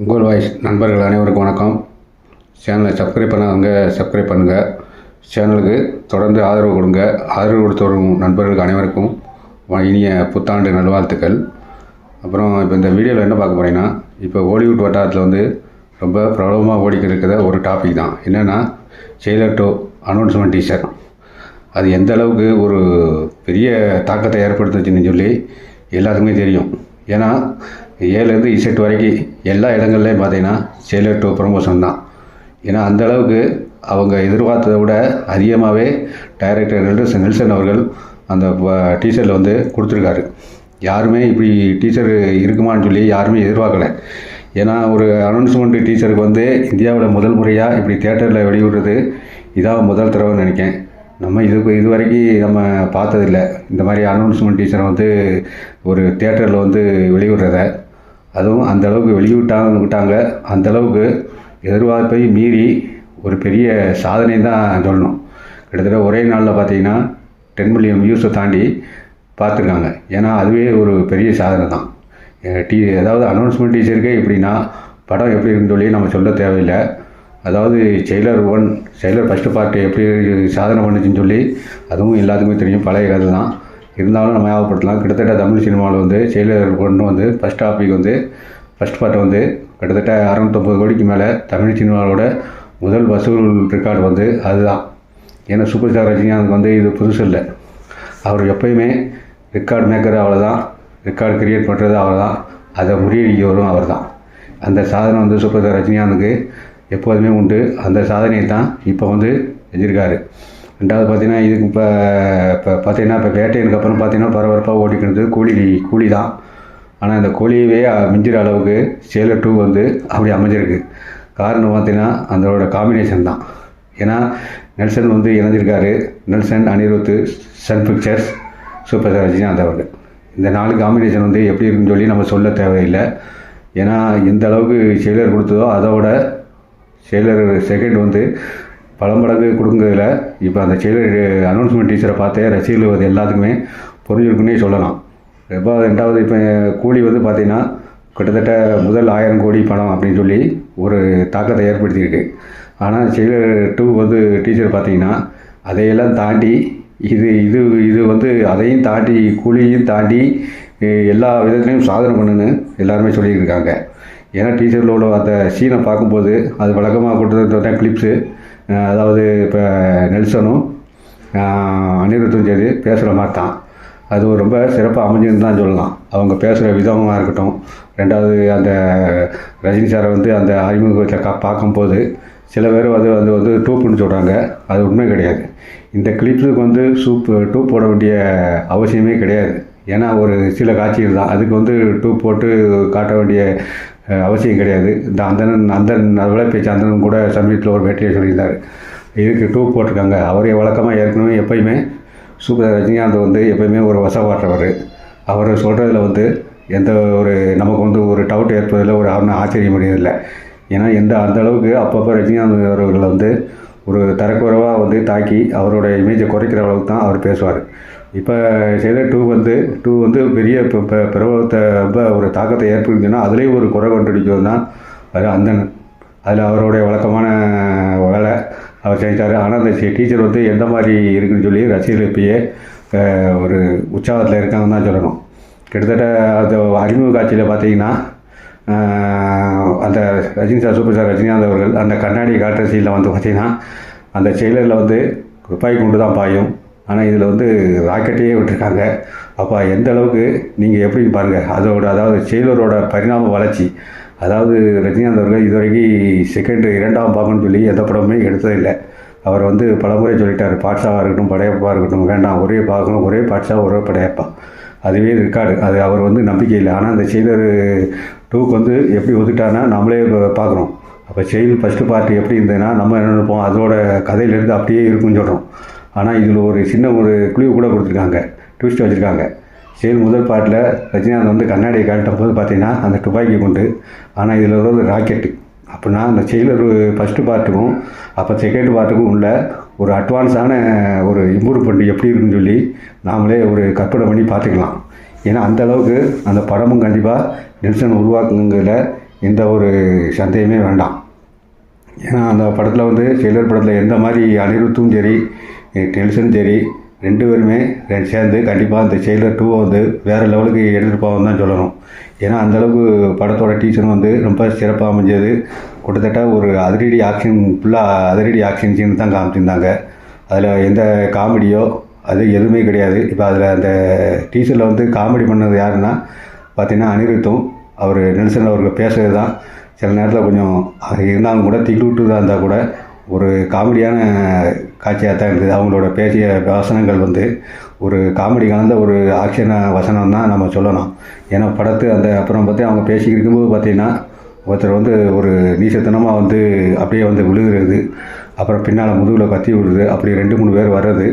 உங்கள் வாய்ஸ் நண்பர்கள் அனைவருக்கும் வணக்கம். சேனலை சப்ஸ்கிரைப் பண்ணாதவங்க சப்ஸ்கிரைப் பண்ணுங்கள் சேனலுக்கு தொடர்ந்து ஆதரவு கொடுங்க. ஆதரவு கொடுத்து வரும் நண்பர்களுக்கு அனைவருக்கும் இனிய புத்தாண்டு நல்வாழ்த்துக்கள். அப்புறம் இப்போ இந்த வீடியோவில் என்ன பார்க்க போகிறீங்கன்னா இப்போ ஹாலிவுட் வட்டாரத்தில் வந்து ரொம்ப பிரபலமாக ஓடிக்கிட்டு இருக்கிற ஒரு டாபிக் தான். என்னென்னா செயலர் டோ அனௌன்ஸ்மெண்ட் டீச்சர் அது எந்த அளவுக்கு ஒரு பெரிய தாக்கத்தை ஏற்படுத்துச்சுன்னு சொல்லி எல்லாத்துக்குமே தெரியும். ஏன்னா ஏலேருந்து இசட் வரைக்கும் எல்லா இடங்கள்லையும் பார்த்தீங்கன்னா சேலர் டூ ப்ரமோஷன் தான். ஏன்னா அந்த அளவுக்கு அவங்க எதிர்பார்த்ததை விட அதிகமாகவே டைரக்டர் நெல்சன் நெல்சன் அவர்கள் அந்த டீச்சரில் வந்து கொடுத்துருக்காரு. யாருமே இப்படி டீச்சர் இருக்குமான்னு சொல்லி யாருமே எதிர்பார்க்கல. ஏன்னா ஒரு அனௌன்ஸ்மெண்ட் டீச்சருக்கு வந்து இந்தியாவில் முதல் முறையாக இப்படி தேட்டரில் வெளியிடுறது இதான் முதல் தடவைன்னு நினைக்கேன் நம்ம இது இது வரைக்கும் நம்ம பார்த்ததில்ல. இந்த மாதிரி அனௌன்ஸ்மெண்ட் டீச்சர் வந்து ஒரு தேட்டரில் வந்து வெளியிடுறத. அதுவும் அந்த அளவுக்கு வெளியிட்டாங்க விட்டாங்க. அந்த அளவுக்கு எதிர்பார்ப்பை மீறி ஒரு பெரிய சாதனை தான் சொல்லணும். கிட்டத்தட்ட ஒரே நாளில் பார்த்தீங்கன்னா டென் மில்லியன் வியூஸை தாண்டி பார்த்துருக்காங்க. ஏன்னா அதுவே ஒரு பெரிய சாதனை தான். அஹ் டி அதாவது அனௌன்ஸ்மெண்ட் டீச்சருக்கே எப்படின்னா படம் எப்படி இருக்குன்னு சொல்லி நம்ம சொல்ல தேவையில்லை. அதாவது செயலர் ஒன் செயலர் ஃபஸ்ட்டு பார்ட்டு எப்படி சாதனை பண்ணுச்சுன்னு சொல்லி அதுவும் எல்லாத்துக்குமே தெரியும். பழைய கதை தான். இருந்தாலும் நம்ம ஞாபகப்படுத்தலாம். கிட்டத்தட்ட தமிழ் சினிமாவில் வந்து செயலர் கொண்டு வந்து ஃபஸ்ட் டாபிக் வந்து ஃபஸ்ட் பார்ட் வந்து கிட்டத்தட்ட அறுநூத்தொம்பது கோடிக்கு மேலே தமிழ் சினிமாவோட முதல் வசூல் ரெக்கார்டு வந்து அதுதான். ஏன்னா சூப்பர் ஸ்டார் ரஜினிகாந்த் வந்து இது புதுசு இல்லை. அவர் எப்பயுமே ரெக்கார்ட் மேக்கர் அவர் தான் ரெக்கார்டு கிரியேட் பண்ணுறது அவர் தான் அதை முறியடிக்கிறவரும் அவர் தான் அந்த சாதனை வந்து சூப்பர் ஸ்டார் ரஜினிகாந்துக்கு எப்போதுமே உண்டு. அந்த சாதனையை தான் இப்போ வந்து செஞ்சுருக்காரு ரெண்டாவது பார்த்தீங்கன்னா இதுக்கு இப்போ இப்போ பார்த்தீங்கன்னா இப்போ வேட்டையனுக்கு அப்புறம் பார்த்தீங்கன்னா பரபரப்பாக ஓடிக்கிறது கூலி கூலி தான் ஆனால் இந்த கூலியவே மிஞ்சிற அளவுக்கு சேலர் டூ வந்து அப்படி அமைஞ்சிருக்கு. காரணம் பார்த்தீங்கன்னா அதோட காம்பினேஷன் தான். ஏன்னா நெல்சன் வந்து இணைஞ்சிருக்காரு. Nelson Anirudh Sun pictures super star Rajinikanth அவர்கள் இந்த நாலு காம்பினேஷன் வந்து எப்படி இருக்குன்னு சொல்லி நம்ம சொல்ல தேவையில்லை. ஏன்னா எந்த அளவுக்கு செயலர் கொடுத்ததோ அதோட செயலர் செகண்ட் வந்து பழம் மடங்கு கொடுக்குறதுல இப்போ அந்த செயலர் அனௌன்ஸ்மெண்ட் டீச்சரை பார்த்தே ரசிகர்கள் வந்து எல்லாத்துக்குமே புரிஞ்சிருக்குன்னே சொல்லலாம். இப்போ ரெண்டாவது இப்போ கூலி வந்து பார்த்திங்கன்னா கிட்டத்தட்ட முதல் ஆயிரம் கோடி பணம் அப்படின்னு சொல்லி ஒரு தாக்கத்தை ஏற்படுத்தியிருக்கு. ஆனால் செயலர் டூ வந்து டீச்சர் பார்த்தீங்கன்னா அதையெல்லாம் தாண்டி இது இது இது வந்து அதையும் தாண்டி கூலியையும் தாண்டி எல்லா விதத்துலேயும் சாதனை பண்ணுன்னு எல்லாருமே சொல்லியிருக்காங்க. ஏன்னா டீச்சர்களோட அந்த சீனை பார்க்கும்போது அது வழக்கமாக கொடுத்தது கிளிப்ஸு அதாவது இப்போ நெல்சனும் அனிருத்தும் சரி பேசுகிற மாதிரி தான். அது ரொம்ப சிறப்பாக அமைஞ்சுன்னு தான் சொல்லலாம். அவங்க பேசுகிற விதமாக இருக்கட்டும். ரெண்டாவது அந்த ரஜினி சாரை வந்து அந்த அறிமுகத்தை கா பார்க்கும்போது சில பேர் அது வந்து வந்து டூப்புன்னு சொல்கிறாங்க அது உண்மை கிடையாது. இந்த கிளிப்ஸுக்கு வந்து சூப் டூப் போட வேண்டிய அவசியமே கிடையாது. ஏன்னா ஒரு சில காட்சிகள் தான். அதுக்கு வந்து டூப் போட்டு காட்ட வேண்டிய அவசியம் கிடையாது. இந்த அந்தனன் அந்தன் விளைப்பேச்சு அந்தணன் கூட சமீபத்தில் ஒரு பேட்டியை சொல்லியிருந்தார். இதுக்கு டூப் போட்டிருக்காங்க. அவரே வழக்கமாக ஏற்கனவே எப்பயுமே சூப்பர் ரஜினிகாந்த் வந்து எப்பயுமே ஒரு வசப்பாற்றவர் அவர் சொல்கிறதுல வந்து எந்த ஒரு நமக்கு வந்து ஒரு டவுட் ஏற்பதில் ஒரு அவனை ஆச்சரியம் முடியதில்லை ஏன்னா எந்த அந்த அளவுக்கு அப்பப்போ ரஜினிகாந்த் அவர்களை வந்து ஒரு தரக்குறைவாக வந்து தாக்கி அவரோட இமேஜை குறைக்கிற அளவுக்கு தான் அவர் பேசுவார். இப்போ செய்த டூ வந்து டூ வந்து பெரிய இப்போ இப்போ பிரபலத்தை ரொம்ப ஒரு தாக்கத்தை ஏற்படுத்தினா அதுலேயும் ஒரு குறை கண்டுபிடிக்கிறது தான் அது அந்தன் அதில் அவருடைய வழக்கமான வேலை அவர் செஞ்சார். ஆனால் அந்த டீச்சர் வந்து எந்த மாதிரி இருக்குன்னு சொல்லி ரசிகர்கள் இப்பயே ஒரு உற்சாகத்தில் இருக்காங்கன்னு தான் சொல்லணும். கிட்டத்தட்ட அது அறிமுக காட்சியில் பார்த்தீங்கன்னா அந்த Rajini sir superstar Rajinikanth அவர்கள் அந்த கண்ணாடி காட்டுற சீனில் வந்து பார்த்தீங்கன்னா அந்த செயலரில் வந்து துப்பாக்கி கொண்டு தான் பாயும். ஆனால் இதில் வந்து ராக்கெட்டையே விட்டுருக்காங்க. அப்போ எந்த அளவுக்கு? நீங்கள் எப்படின்னு பாருங்கள் அதோட அதாவது செயலரோட பரிணாம வளர்ச்சி. அதாவது ரஜினிகாந்த் அவர்கள் இதுவரைக்கும் செகண்ட் இரண்டாம் பாகம்னு சொல்லி எந்த படமுமே எடுத்ததில்லை அவர் வந்து பலமுறை சொல்லிட்டார். பாட்ஷாவாக இருக்கட்டும் படையப்பாக இருக்கட்டும் வேண்டாம். ஒரே பாகம் ஒரே பாட்ஷா ஒரே படையப்பா. அதுவே ரெக்கார்டு அது அவர் வந்து நம்பிக்கை இல்லை. ஆனால் அந்த செயலர் டூக்கு வந்து எப்படி ஒதுக்கிட்டாருன்னா நம்மளே இப்போ பார்க்குறோம் அப்போ செயல் ஃபஸ்ட்டு பார்ட் எப்படி இருந்ததுன்னா நம்ம என்ன நினைப்போம்? அதோட கதையிலேருந்து அப்படியே இருக்குன்னு சொல்கிறோம் ஆனால் இதில் ஒரு சின்ன ஒரு குழிவு கூட கொடுத்துருக்காங்க. ட்விஸ்ட் வச்சுருக்காங்க. செயல் முதல் பாட்டில் ரஜினிகாந்த் வந்து கண்ணாடியை காட்டும் போது பார்த்தீங்கன்னா அந்த துப்பாக்கி கொண்டு ஆனால் இதில் ஒரு ராக்கெட்டு அப்படின்னா அந்த செயலர் ஃபஸ்ட்டு பார்ட்டுக்கும் அப்போ செகண்ட் பார்ட்டுக்கும் உள்ள ஒரு அட்வான்ஸான ஒரு இம்ப்ரூவ்மெண்ட் எப்படி இருக்குன்னு சொல்லி நாமளே ஒரு கற்பனை பண்ணி பார்த்துக்கலாம். ஏன்னா அந்த அளவுக்கு அந்த படமும் கண்டிப்பாக நெல்சன் உருவாக்குங்கிறதுல எந்த ஒரு சந்தேகமே வேண்டாம். ஏன்னா அந்த படத்தில் வந்து செயலர் படத்தில் எந்த மாதிரி அனிருத்தும் சரி நெல்சனும் சரி ரெண்டு பேருமே ரெண்டு சேர்ந்து கண்டிப்பாக அந்த செயலர் டூவை வந்து வேறு லெவலுக்கு எடுத்துகிட்டு போவோம் தான் சொல்லணும். ஏன்னா அந்தளவுக்கு படத்தோட டீச்சர் வந்து ரொம்ப சிறப்பாக அமைஞ்சது. கிட்டத்தட்ட ஒரு அதிரடி ஆக்ஷன் ஃபுல்லாக அதிரடி ஆக்ஷன் சீன் தான் காமிச்சிருந்தாங்க. அதில் எந்த காமெடியோ அது எதுவுமே கிடையாது. இப்போ அதில் அந்த டீச்சரில் வந்து காமெடி பண்ணது யாருன்னா பார்த்திங்கன்னா அனிருத்தும் அவர் நெல்சன் அவருக்கு பேசுறது தான். சில நேரத்தில் கொஞ்சம் இருந்தாலும் கூட திகிலூட்டுதாக இருந்தால் கூட ஒரு காமெடியான காட்சியாக தான் இருந்தது அவங்களோட பேசிய வசனங்கள் வந்து ஒரு காமெடி கலந்த ஒரு ஆக்ஷன வசனம் தான் நம்ம சொல்லலாம் ஏன்னா படத்து அந்த அப்புறம் பார்த்து அவங்க பேசிக்கிட்டு இருக்கும்போது பார்த்திங்கன்னா ஒருத்தர் வந்து ஒரு நீசத்தனமாக வந்து அப்படியே வந்து விழுகிறது அப்புறம் பின்னால் முதுகில் கத்தி விடுறது அப்படி ரெண்டு மூணு பேர் வர்றது.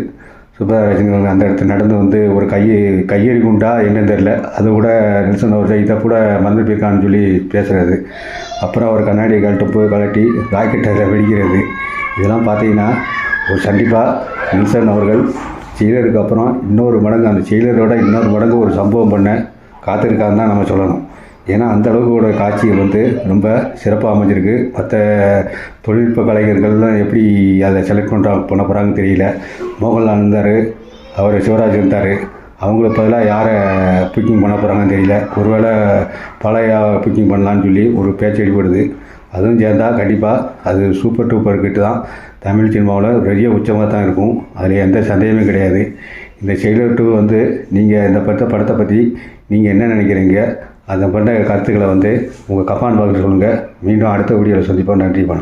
சுப்பராஜன் அந்த இடத்துல நடந்து வந்து ஒரு கையை கையெறி குண்டா என்னன்னு தெரில அது கூட நெல்சன் அவர் இதை கூட மறந்து போயிருக்கான்னு சொல்லி பேசுகிறது அப்புறம் அவர் கண்ணாடியை கழட்டு போய் கழட்டி ராக்கெட்டை வெடிக்கிறது. இதெல்லாம் பார்த்தீங்கன்னா ஒரு கண்டிப்பாக நெல்சன் அவர்கள் செயலருக்கு அப்புறம் இன்னொரு மடங்கு அந்த செயலரோட இன்னொரு மடங்கு ஒரு சம்பவம் பண்ண காத்திருக்கான்னு தான் நம்ம சொல்லணும். ஏன்னா அந்த அளவுக்கு காட்சிகள் வந்து ரொம்ப சிறப்பாக அமைஞ்சிருக்கு. மற்ற தொழில்நுட்ப கலைஞர்கள்லாம் எப்படி அதை செலக்ட் பண்ணுறா பண்ண போகிறாங்கன்னு தெரியல. மோகன்லால் இருந்தார் அவர் சிவராஜ் இருந்தார். அவங்கள பதிலாக யாரை பிக்கிங் பண்ண போகிறாங்கன்னு தெரியல. ஒருவேளை பழைய பிக்கிங் பண்ணலான்னு சொல்லி ஒரு பேச்சு அடிபடுது அதுவும் சேர்ந்தால் கண்டிப்பாக அது சூப்பர் டூப்பர் கிட்டு தான் தமிழ் சினிமாவில் பெரிய உச்சமாக தான் இருக்கும். அதில் எந்த சந்தேகமே கிடையாது. இந்த செயலர் டூ வந்து நீங்கள் இந்த படத்தை படத்தை பற்றி நீங்கள் என்ன நினைக்கிறீங்க? அந்த பண்ண கருத்துக்களை வந்து உங்கள் கப்பான் பார்க்க சொல்லுங்கள் மீண்டும் அடுத்த வீடியோவில் சந்திப்போம். நன்றி வணக்கம்.